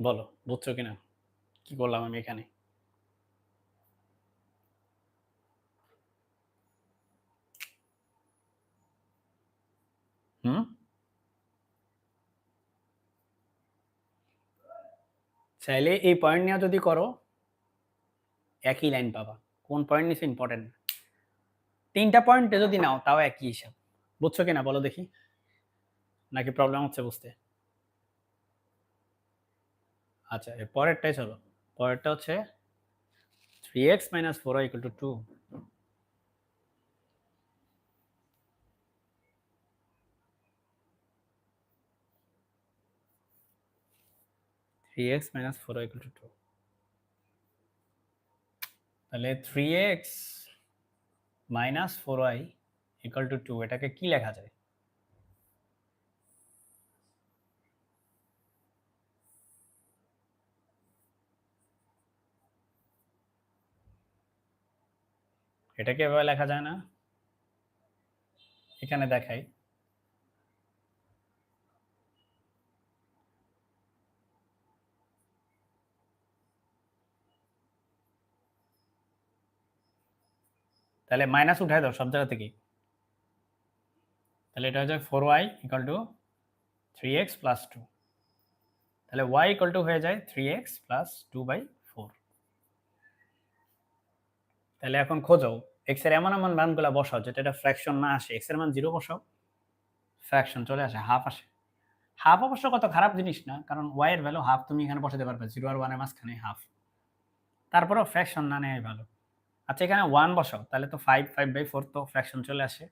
বলো, বুঝছ কিনা? কি করলাম আমি এখানে? হুম? চাইলে এই পয়েন্ট নিয়ে যদি করো, একই লাইন পাবা। কোন পয়েন্ট নিচ্ছে ইম্পর্টেন্ট তিনটা পয়েন্টে যদি নাও, তাও একই হিসাব। বুঝছ কিনা? বলো দেখি। নাকি প্রবলেম হচ্ছে বুঝতে? আচ্ছা এর পরেরটাই চলো। পরেরটা হচ্ছে three x minus four equal to two three x minus four equal to two তাহলে three x minus four y equal to two এটাকে কি লেখা যায়? এটাকে এভাবে লেখা যায় না? এখানে দেখাই। তাহলে মাইনাস উঠাই দাও সব জায়গা থেকে। তাহলে এটা হচ্ছে four y equal to three x plus two তাহলে ওয়াই ইকাল টু হয়ে যায় three x plus two by four তাহলে এখন খোঁজো। এক্সের এমন এমন মানগুলো বসাও যেটা এটা ফ্র্যাকশন না আসে। এক্সের মান জিরো বসাও ফ্র্যাকশন চলে আসে হাফ আসে। হাফ অবশ্য কত খারাপ জিনিস না, কারণ ওয়াই এর ভ্যালু হাফ তুমি এখানে বসাতে পারবে জিরো আর ওয়ানের মাঝখানে হাফ তারপরেও ফ্র্যাকশন না নেয় ভালো। আচ্ছা এখানে ওয়ান বসাও, তাহলে তো ফাইভ ফাইভ বাই ফোর তো ফ্র্যাকশন চলে আসে।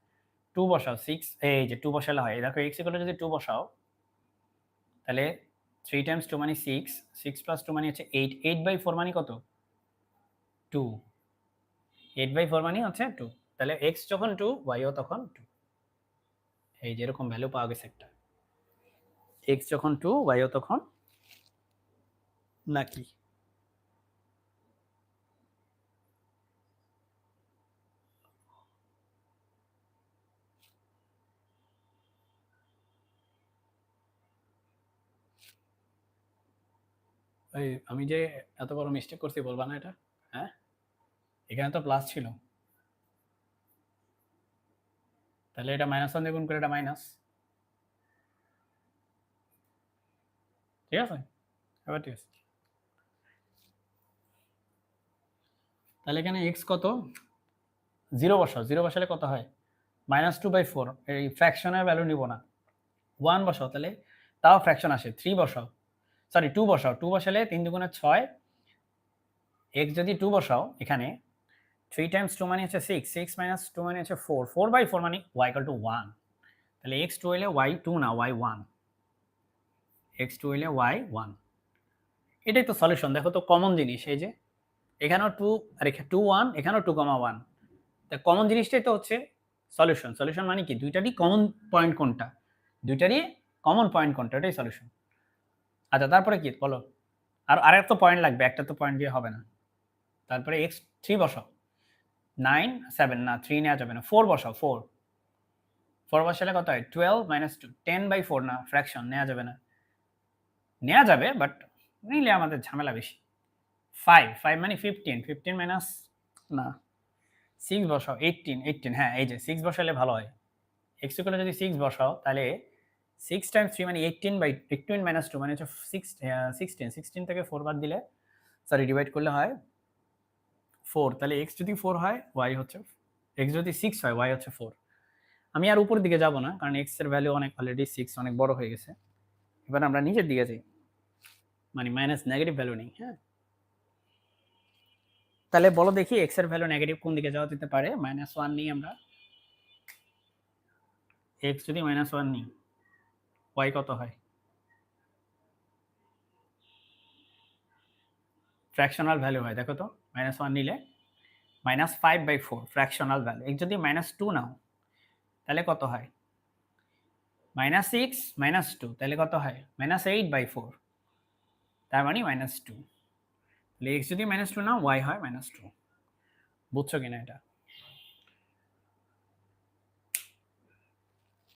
টু বসাও সিক্স এই যে টু বসালে হয়। দেখো এক্স ইকুয়াল যদি টু বসাও, তাহলে থ্রি টাইমস টু মানে সিক্স সিক্স প্লাস টু মানে হচ্ছে এইট এইট বাই ফোর মানে কত? টু এইট বাই ফোর মানে হচ্ছে টু তাহলে এক্স যখন টু ওয়াইও তখন টু এই যে এরকম ভ্যালু পাওয়া গেছে একটা। এক্স যখন টু ওয়াইও তখন নাকি? আমি যে এত বড় মিস্টেক করছি, বলবা না এটা? হ্যাঁ? এখানে তো প্লাস ছিল। তাহলে এটা মাইনাস ওয়ান দিয়ে গুণ করে এটা মাইনাস ঠিক আছে? এবার ঠিক আছে। তাহলে এখানে এক্স কত? জিরো বসাও। জিরো বসালে কত হয়? মাইনাস টু বাই ফোর এই ফ্র্যাকশনের ভ্যালু নিব না। ওয়ান বসাও তাহলে। তাও ফ্র্যাকশন আসে। থ্রি বসাও। সরি টু বসাও। টু বসালে তিন দুগুণে ছয়। এক্স যদি টু বসাও এখানে থ্রি টাইমস টু মানে হচ্ছে সিক্স সিক্স মাইনাস টু মানে হচ্ছে ফোর ফোর বাই ফোর মানে ওয়াই কাল টু ওয়ান তাহলে এক্স টু হইলে ওয়াই টু না ওয়াই ওয়ান এক্স টু হইলে ওয়াই ওয়ান এটাই তো সলিউশন দেখো তো কমন জিনিস, এই যে এখানেও টু আর এখানে টু ওয়ান এখানেও টু কমা ওয়ান তা কমন জিনিসটাই তো হচ্ছে সলিউশন সলিউশন মানে কি? দুইটারই কমন পয়েন্ট কোনটা? দুইটারই কমন পয়েন্ট কোনটা? এটাই সলিউশন আচ্ছা তারপরে কি? বলো। আর আরেক তো পয়েন্ট লাগবে, একটা তো পয়েন্ট দিয়ে হবে না। তারপরে এক্স থ্রি বসাও। নাইন, সেভেন, না থ্রি নেওয়া যাবে না। ফোর বসাও ফোর ফোর বসালে কত হয়? Twelve minus two ten by four না ফ্র্যাকশন নেওয়া যাবে না। নেওয়া যাবে বাট নিলে আমাদের ঝামেলা বেশি। ফাইভ ফাইভ মানে ফিফটিন ফিফটিন মাইনাস না। সিক্স বসাও এইটিন এইটিন হ্যাঁ এই যে সিক্স বসালে ভালো হয়। এক্স করে যদি সিক্স বসাও, তাহলে সিক্স টাইমস থ্রি মানে eighteen by eighteen minus two মানে হচ্ছে সিক্স সিক্সটিন সিক্সটিন থেকে ফোর বাদ দিলে সরি ডিভাইড করলে হয় ফোর তাহলে এক্স যদি ফোর হয় ওয়াই হচ্ছে এক্স যদি সিক্স হয় ওয়াই হচ্ছে ফোর আমি আর উপরের দিকে যাব না, কারণ এক্সের ভ্যালু অনেক অলরেডি সিক্স অনেক বড় হয়ে গেছে। এবার আমরা নিচের দিকে যাই। মানে মাইনাস নেগেটিভ ভ্যালু নেই হ্যাঁ? তাহলে বলো দেখি এক্সের ভ্যালু নেগেটিভ কোন দিকে যাওয়া যেতে পারে? মাইনাস ওয়ান নিই আমরা। এক্স যদি মাইনাস ওয়ান নিই ওয়াই কত হয়? ফ্র্যাকশনাল ভ্যালু হয়, দেখো তো। মাইনাস ওয়ান নিলে minus five by four fractional value এক যদি মাইনাস টু নাও, তাহলে কত হয়? মাইনাস সিক্স মাইনাস টু তাহলে কত হয়? মাইনাস এইট বাই ফোর তার মানে মাইনাস টু তাহলে এক্স যদি মাইনাস টু নাও ওয়াই হয় মাইনাস টু বুঝছ কিনা এটা?